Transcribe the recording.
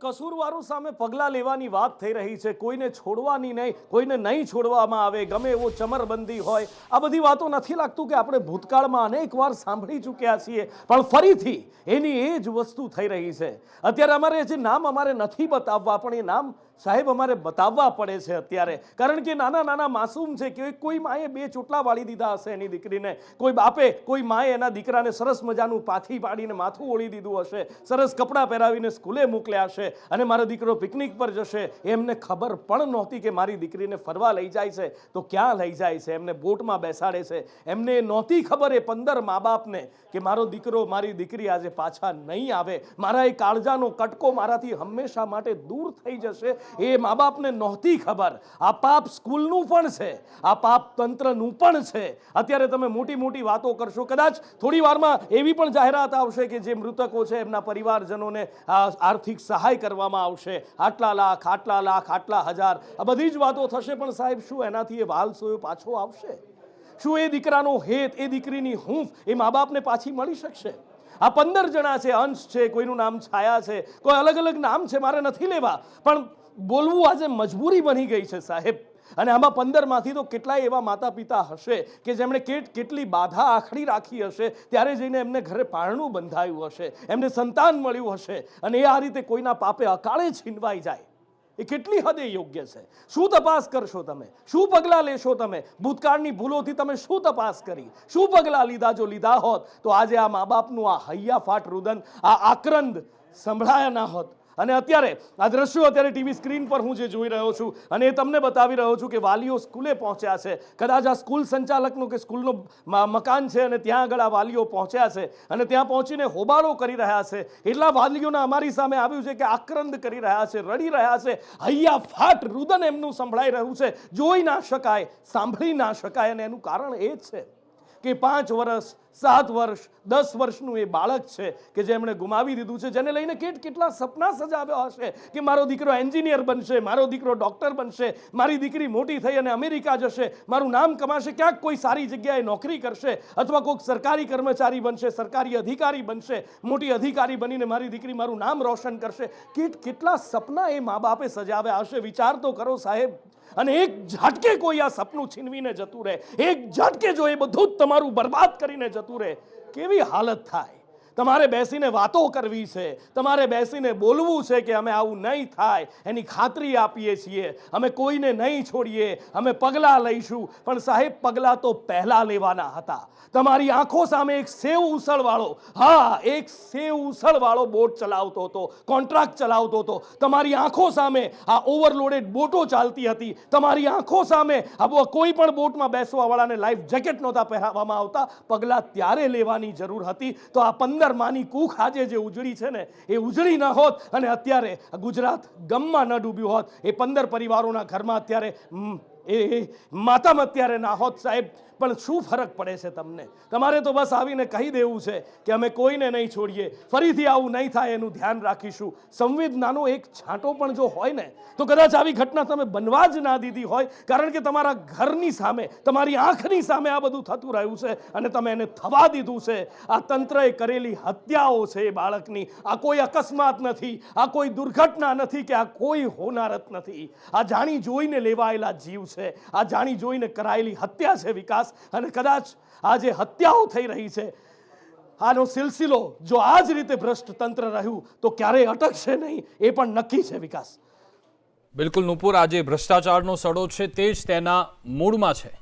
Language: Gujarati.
કસૂરવારો સામે પગલાં લેવાની વાત થઈ રહી છે. કોઈને છોડવાની નહીં, કોઈને નહીં છોડવામાં આવે, ગમે એવો ચમરબંધી હોય. આ બધી વાતો નથી લાગતું કે આપણે ભૂતકાળમાં અનેક વાર સાંભળી ચૂક્યા છીએ, પણ ફરીથી એની એ જ વસ્તુ થઈ રહી છે. અત્યારે અમારે જે નામ અમારે નથી બતાવવા, પણ એ નામ સાહેબ અમારે બતાવવા પડે છે અત્યારે. કારણ કે નાના નાના માસૂમ છે કે કોઈ માએ બે ચોટલા વાળી દીધા હશે એની દીકરીને. કોઈ બાપે, કોઈ માએ એના દીકરાને સરસ મજાનું પાથી પાડીને માથું ઓળી દીધું હશે, સરસ કપડાં પહેરાવીને સ્કૂલે મોકલ્યા હશે. અને મારો દીકરો પિકનિક પર જશે. એમને ખબર પણ નહોતી કે મારી દીકરીને ફરવા લઈ જાય છે. તો ક્યાં લઈ જાય છે? એમને બોટમાં બેસાડે છે. એમને નહોતી ખબર એ પંદર મા બાપને કે મારો દીકરો, મારી દીકરી આજે પાછા નહીં આવે. મારા એ કાળજાનો કટકો મારાથી હંમેશા માટે દૂર થઈ જશે. એ મા બાપને નહોતી ખબર. આ પાપ સ્કૂલનું પણ છે. આ પાપ તંત્રનું પણ છે. અત્યારે તમે મોટી મોટી વાતો કરશો. કદાચ થોડી વારમાં એવી પણ જાહેરાત આવશે કે જે મૃતકો છે, એમના પરિવારજનોને આર્થિક સહાય કરવામાં આવશે. આટલા લાખ આટલા લાખ, આટલા હજાર. આ બધી જ વાતો થશે, પણ સાહેબ શું એનાથી એ વાલ પાછો આવશે? શું એ દીકરાનો હેત, એ દીકરીની હૂંફ, એ મા બાપને પાછી મળી શકશે? આ પંદર જણા છે, અંશ છે, કોઈનું નામ છાયા છે, કોઈ અલગ અલગ નામ છે, મારે નથી લેવા. પણ બોલવું આજે મજબૂરી બની ગઈ છે, સાહેબ. અને આમાં પંદરમાંથી તો કેટલાય એવા માતા પિતા હશે કે જેમણે કેટ, કેટલી બાધા આખડી રાખી હશે, ત્યારે જઈને એમને ઘરે પારણું બંધાયું હશે, એમને સંતાન મળ્યું હશે, અને એ આ રીતે કોઈના પાપે અકાળે છીનવાઈ જાય. એ કેટલી હદે યોગ્ય છે? શું તપાસ કરશો તમે? શું પગલાં લેશો તમે? ભૂતકાળની ભૂલોથી તમે શું તપાસ કરી? શું પગલાં લીધા? જો લીધા હોત તો આજે આ મા બાપનું આ હૈયાફાટ રુદન, આ આક્રંદ સંભળાયા ના હોત. અને અત્યારે આ દ્રશ્યો અત્યારે ટીવી સ્ક્રીન પર હું જે જોઈ રહ્યો છું અને એ તમને બતાવી રહ્યો છું કે વાલીઓ સ્કૂલે પહોંચ્યા છે. કદાચ આ સ્કૂલ સંચાલકનું કે સ્કૂલનું મકાન છે અને ત્યાં આગળ આ વાલીઓ પહોંચ્યા છે અને ત્યાં પહોંચીને હોબાળો કરી રહ્યા છે. એટલા વાલીઓના અમારી સામે આવ્યું છે કે આક્રંદ કરી રહ્યા છે, રડી રહ્યા છે. હૈયા ફાટ રુદન એમનું સંભળાઈ રહ્યું છે. જોઈ ના શકાય, સાંભળી ના શકાય અને એનું કારણ એ જ છે. કે પાંચ વર્ષ, સાત વર્ષ, દસ વર્ષનું એ બાળક છે કે જે ગુમાવી દીધું છે, જેને લઈને કેટ કેટલા સપના સજાવ્યા હશે કે મારો દીકરો એન્જિનિયર બનશે, મારો દીકરો ડૉક્ટર બનશે, મારી દીકરી મોટી થઈ અને અમેરિકા જશે, મારું નામ કમાશે, ક્યાંક કોઈ સારી જગ્યાએ નોકરી કરશે અથવા કોઈક સરકારી કર્મચારી બનશે, સરકારી અધિકારી બનશે, મોટી અધિકારી બનીને મારી દીકરી મારું નામ રોશન કરશે. કેટ કેટલા સપના એ મા બાપે સજાવ્યા હશે, વિચાર તો કરો સાહેબ. અને એક ઝાટકે કોઈ આ સપનું છીનવીને જતું રહે. એક ઝાટકે જો એ બધું જ તમારું બરબાદ કરીને જતું રહે, કેવી હાલત થાય? તમારે બેસીને વાતો કરવી છે, તમારે બેસીને બોલવું છે કે અમે આવું નહીં થાય, એની ખાતરી આપીએ છીએ. અમે કોઈને નહીં છોડીએ, અમે પગલાં લઈશું. પણ સાહેબ, પગલાં તો પહેલાં લેવાના હતા. તમારી આંખો સામે એક સેવ ઉસળવાળો, હા, એક સેવ ઉસળવાળો બોટ ચલાવતો હતો, કોન્ટ્રાક્ટ ચલાવતો હતો. તમારી આંખો સામે આ ઓવરલોડેડ બોટો ચાલતી હતી. તમારી આંખો સામે આ કોઈ પણ બોટમાં બેસવાવાળાને લાઈફ જેકેટ નહોતા પહેરાવવામાં આવતા. પગલાં ત્યારે લેવાની જરૂર હતી. તો આ પંદર માની કૂખ આજે જે ઉજળી છે ને, એ ઉજળી ન હોત અને અત્યારે ગુજરાત ગમમાં ન ડૂબ્યું હોત. એ પંદર પરિવારોના ઘરમાં અત્યારે એ, માતામ અત્યારે ના હોત સાહેબ. પણ શું ફરક પડે છે તમને? તમારે તો બસ આવીને કહી દેવું છે કે અમે કોઈને નહીં છોડીએ. ફરીથી આવું નહીં થાય એનું ધ્યાન રાખીશું. સંવેદનાનો એક છાંટો પણ જો હોય ને, તો કદાચ આવી ઘટના તમે બનવા જ ના દીધી હોય, કારણ કે તમારા ઘરની સામે, તમારી આંખની સામે આ બધું થતું રહ્યું છે અને તમે એને થવા દીધું છે. આ તંત્રએ કરેલી હત્યાઓ છે એ બાળકની. આ કોઈ અકસ્માત નથી, આ કોઈ દુર્ઘટના નથી કે આ કોઈ હોનારત નથી. આ જાણી જોઈને લેવાયેલા જીવ છે, આ જાણી જોઈને કરાયેલી હત્યા છે વિકાસ અને કદાચ આ જે હત્યાઓ થઈ રહી છે. આનો સિલસિલો જો આ જ રીતે ભ્રષ્ટ તંત્ર રહ્યું, તો ક્યારેય અટકશે નહીં, એ પણ નક્કી છે વિકાસ. બિલકુલ, નુપુર, આજે ભ્રષ્ટાચારનો સડો છે, તે જ તેના મૂળમાં છે.